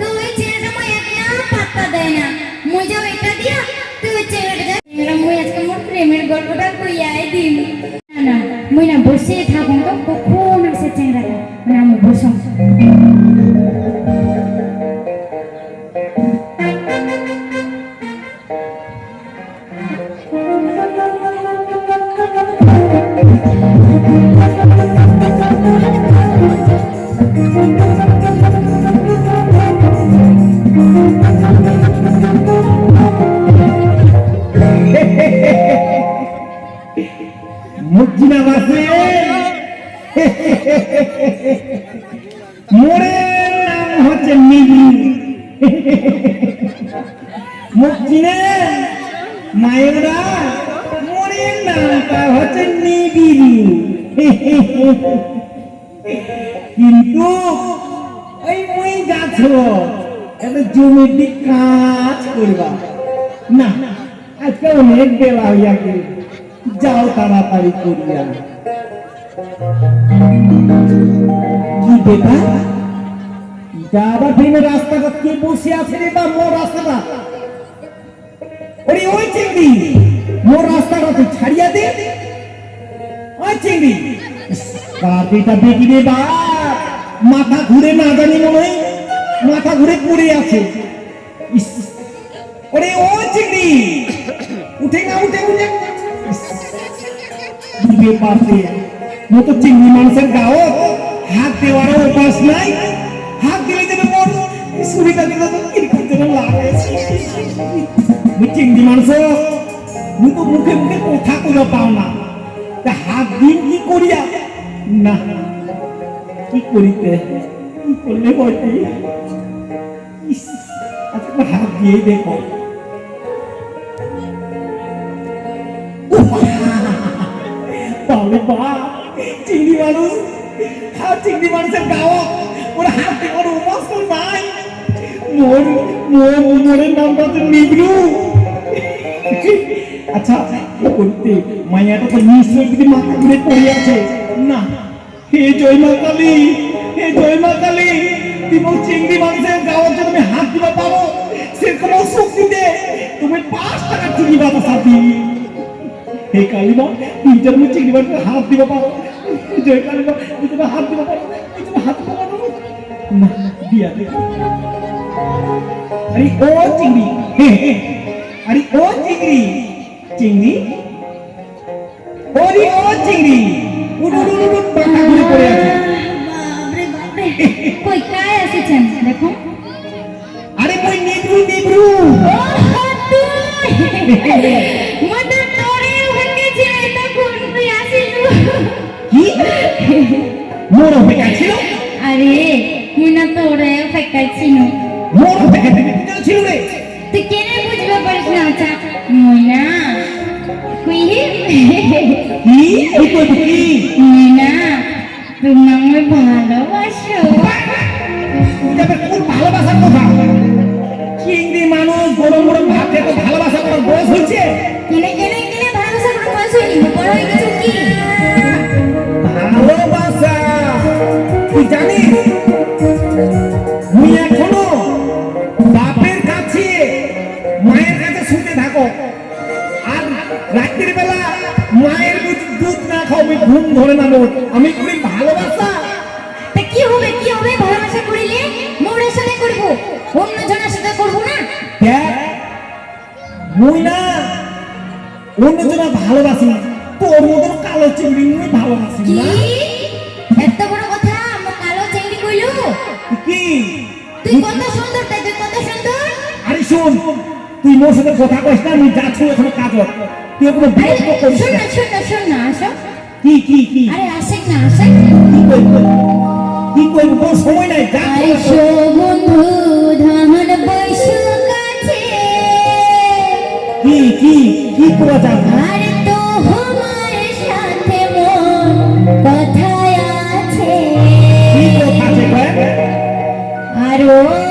তো ওই ছেলেটা মুই একটা পাত্তা দেয় না মুই যাও এটা দিয়া তুই ওই ছেলেটা ছেলেটা মুই আজকে মোর প্রেমের গল্পটা কইয়াই দিম না না মুই না বসে থাকুন তো কখন আসে ছেলেটা না আমি বসম মুজিনা বাসে মোড়ের নাম হচ্ছে মিলি মুজিনে মায়েরা মোড়ের নামটা হচ্ছে নিবিড়ি কিন্তু ওই মই গাছ এটা জমিটি কাজ করবা। না অনেক বেলা হইয়া গেল। যাও তাড়াতাড়ি করিয়া। কি বেটা? কে বসে আছে রে বা মোর রাস্তাটা? ওরে ওই চিংড়ি, মোর রাস্তাটা তুই ছাড়িয়া দে। ওই চিংড়ি। কার্তিটা বেগি রে মাথা ঘুরে না জানি মনে হয় মাথা ঘুরে পড়ে আছে। ওরে ও চিংড়ি। উঠে না, উঠে উঠে। পাশে। মতো চিংড়ি মানুষের গাও। হাত দেওয়ারও নাই। হাত দিলে মন সুবিধা তো কীরকম যেন লাগে। চিংড়ি মানুষ তো মুখে মুখে কথা করে পাও না। হাত দিন কি করিয়া? না। কি করিতে? কি করলে আজকে হাত দিয়ে দেখো। বাবা বা চিংড়ি মানুষ। হ্যাঁ চিংড়ি মানুষের গাও ওর হাত ওর উপাস নাই। মোর মোর, মোরের নামটা তো নিবরু। আচ্ছা করতে মায়াটা তো নিশ্চয় মাথা ঘুরে পড়ে আছে। না, হে জয় মা তুমি চিংড়ি মানুষের গাওয়ার জন্য তুমি হাত দিবা পারো সেরকম শক্তি দে। তুমি পাঁচ টাকা চিংড়ি বাবা সাথী হে কালিমা তিনটার মধ্যে চিংড়ি মাছের হাত দিবা পারো জয় কালিমা, তুমি হাত দিবা পারো তুমি হাত দিবা পারো না, দিয়া দে। আরে, ও চিংড়ি। আরে, ও চিংড়ি। চিংড়ি? ওরে, ও চিংড়ি। উঠ উঠ মোর অপেক্ষা ছিল আরে না তোরে ফেকাইছি না মোর অপেক্ষা ছিল রে তুই কেনে বুঝবে পারিস না আচ্ছা মইনা মুই কি কই কি মুই তুমি আমায় ভালোবাসো তবে কোন ভালোবাসার রাত্রির বেলা মায়ের দুধ না খাও আমি ঘুম ধরে না মোর আমি করি ভালোবাসা। কি হবে কি হবে? ভালোবাসা করিলে মোরের সাথে করব? অন্য জনের সাথে করব না? দেখ মুই না অন্য জনা ভালোবাসি না। তোর মতন কালো চিংড়ি মুই ভালোবাসি না। এত বড় কথা আমার কালো চেংড়ি কইলু? কি? তুই কত সুন্দর তাই তুই কত সুন্দর? আরে শোন তুই মোর সাথে কথা কইস না আমি যাচ্ছি এখনও কাজ। তুই কোনো বিরক্ত করিস না। শোন না শোন না আসো। কি কি কি? আরে আসেক না আসেক কি কইব কি কইব কোন সময় নাই যা আইসো বন্ধু ধান বৈশু কাছে। কি কি কি কোয়া যাবে আর তো আমার সাথে মন কথায় আছে। কি কথা আছে আরও গোটা